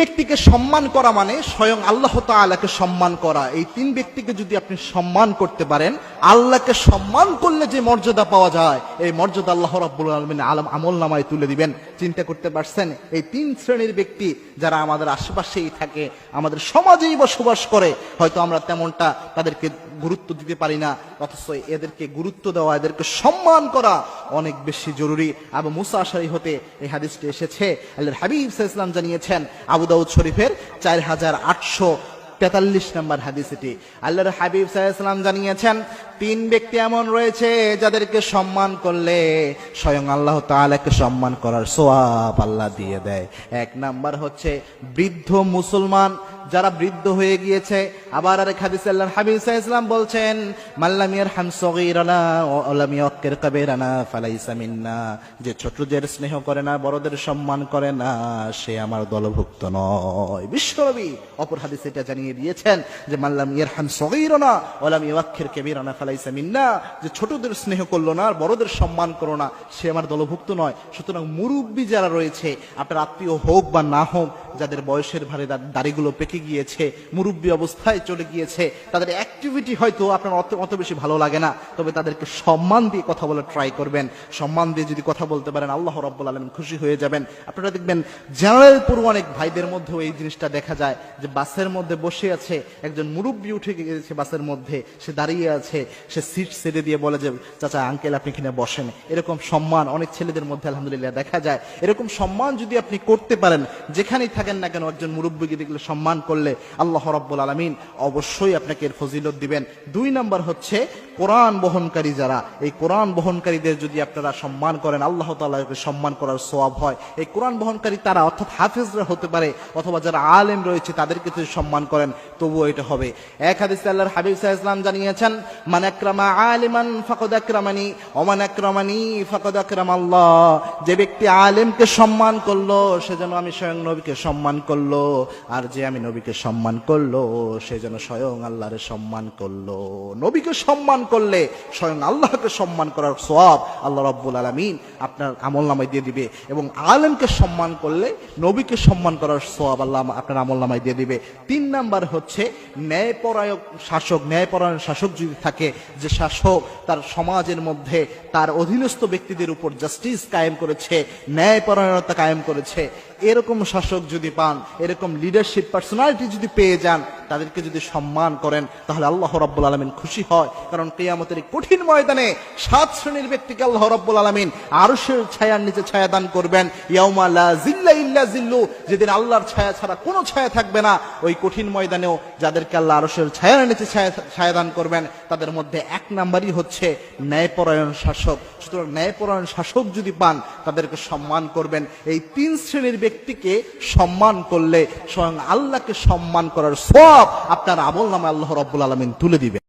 ব্যক্তিকে সম্মান করা মানে স্বয়ং আল্লাহ তালাকে সম্মান করা। এই তিন ব্যক্তিকে যদি আপনি সম্মান করতে পারেন আল্লাহকে সম্মান করলে যে মর্যাদা পাওয়া যায়, এই মর্যাদা আল্লাহ রাব্বুল আলামিন আলম আমল নামায় তুলে দিবেন। চিন্তা করতে পারছেন? এই তিন শ্রেণির ব্যক্তি যারা আমাদের আশেপাশেই থাকে, আমাদের সমাজেই বসবাস করে, হয়তো আমরা তেমনটা তাদেরকে গুরুত্ব দিতে পারি না, অথচ এদেরকে গুরুত্ব দেওয়া, এদেরকে সম্মান করা অনেক বেশি জরুরি। আবু মুসাশারি হতে এই হাদিসটি এসেছে। আল্লাহর হাবিব ওয়াসাল্লাম জানিয়েছেন, আবু দাউদ শরীফের চার হাজার আটশো তেতাল্লিশ নম্বর হাদিস এটি আল্লাহর হাবিব সাল্লাম জানিয়েছেন তিন ব্যক্তি এমন রয়েছে যাদেরকে সম্মান করলে স্বয়ং আল্লাহ তাআলাকে সম্মান করার সোয়াব আল্লাহ দিয়ে দেয়। এক নাম্বার হচ্ছে বৃদ্ধ মুসলমান যারা বৃদ্ধ হয়ে গিয়েছে। আবার আরেক হাদিস আল্লাহর হাবিব সাল্লাম বলছেন মাল্লামিয়ার হাম সগীরানা ওলাম ইয়াক্কির কাবীরানা ফালাইসা মিন্না। যে ছোটদের স্নেহ করে না, বড়দের সম্মান করে না, সে আমার দলভুক্ত নয়। বিশ্বনবী অপর হাদিস এটা জানিয়ে দিয়েছেন যে মাল্লামিয়ার মাল্লাম ইয়ারহাম সগীরানা ওলাম ইয়াক্কির কাবীরানা ফালাইসা যে ছোটদের স্নেহ করল না, আর বড়দের সম্মান করো না, সে আমার দলভুক্ত নয়। সুতরাং মুরব্বী যারা রয়েছে, আপনার আত্মীয় হোক বা না হোক, যাদের বয়সের ভারে দাড়িগুলো পেকে গিয়েছে, মুরব্বী অবস্থায় চলে গিয়েছে, তাদের অ্যাক্টিভিটি হয়তো আপনার অত অত বেশি ভালো লাগে না, তবে তাদেরকে সম্মান দিয়ে কথা বলে ট্রাই করবেন। সম্মান দিয়ে যদি কথা বলতে পারেন, আল্লাহ রাব্বুল আলামিন খুশি হয়ে যাবেন। আপনারা দেখবেন জেনারেল পুরো অনেক ভাইদের মধ্যেও এই জিনিসটা দেখা যায়, যে বাসের মধ্যে বসে আছে, একজন মুরব্বী উঠে গিয়েছে বাসের মধ্যে, সে দাঁড়িয়ে আছে সে সিট ছেড়ে দিয়ে বলে যে, চাচা আঙ্কেল আপনি এখানে বসেন। এরকম সম্মান অনেক ছেলেদের মধ্যে, আলহামদুলিল্লাহ, দেখা যায়। এরকম সম্মান যদি আপনি করতে পারেন, যেখানেই থাকেন না কেন, একজন মুরব্বীকে দেখলে সম্মান করলে আল্লাহ রব্বুল আলমিন অবশ্যই আপনাকে এর ফজিলত দিবেন। দুই নম্বর হচ্ছে কোরআন বহনকারী যারা, এই কোরআন বহনকারীদের যদি আপনারা সম্মান করেন, আল্লাহ তাআলাকে সম্মান করার সোয়াব হয়। এই কোরআন বহনকারী তারা অর্থাৎ হাফেজরা হতে পারে, অথবা যারা আলেম রয়েছে, তাদেরকে যদি সম্মান করেন, তবুও এটা হবে। এক হাদিসে আল্লাহর হাবিব আলাইহি ওয়াসাল্লাম জানিয়েছেন, মান আকরামা আলিমান ফাকাদ আকরামানি, ওয়া মান আকরামানি ফাকাদ আকরাম আল্লাহ যে ব্যক্তি আলেমকে সম্মান করল, সে যেন আমি স্বয়ং নবীকে সম্মান করল, আর যে আমি নবীকে সম্মান করল, সে যেন স্বয়ং আল্লাহরে সম্মান করল। নবীকে সম্মান করলে স্বয়ং আল্লাহকে সম্মান করার সওয়াব আল্লাহ রাব্বুল আলামিন আপনার আমল নামায় দিয়ে দিবে এবং আলেমকে সম্মান করলে নবীকে সম্মান করার সওয়াব আল্লাহ আপনার আমল নামায় দিয়ে দিবে। তিন নাম্বার হচ্ছে ন্যায়পরায়ক শাসক, ন্যায়পরায়ণ শাসক যদি থাকে, যে শাসক তার সমাজের মধ্যে তার অধীনস্থ ব্যক্তিদের উপর জাস্টিস কায়েম করেছে, ন্যায়পরায়ণতা কায়েম করেছে এরকম শাসক যদি পান, এরকম লিডারশিপ পার্সোনালিটি যদি পেয়ে যান, তাদেরকে যদি সম্মান করেন, তাহলে আল্লাহ রাব্বুল আলামিন খুশি হয়। কারণ কিয়ামতের কঠিন ময়দানে সাত শ্রেণির ব্যক্তিকে আল্লাহ রাব্বুল আলামিন আরশের ছায়ার নিচে ছায়া দান করবেন। ইয়াউমা জিল্লা, যেদিন আল্লাহর ছায়া ছাড়া কোনো ছায়া থাকবে না, ওই কঠিন ময়দানেও যাদেরকে আল্লাহ আরশের ছায়ার নিচে ছায়া ছায়া দান করবেন, তাদের মধ্যে এক নাম্বারই হচ্ছে ন্যায়পরায়ণ শাসক। সুতরাং ন্যায়পরায়ণ শাসক যদি পান, তাদেরকে সম্মান করবেন। এই তিন শ্রেণির ব্যক্তিকে সম্মান করলে স্বয়ং আল্লাহকে সম্মান করার সব আপনার আমল নামে আল্লাহ রব্বুল আলমিন তুলে দিবেন।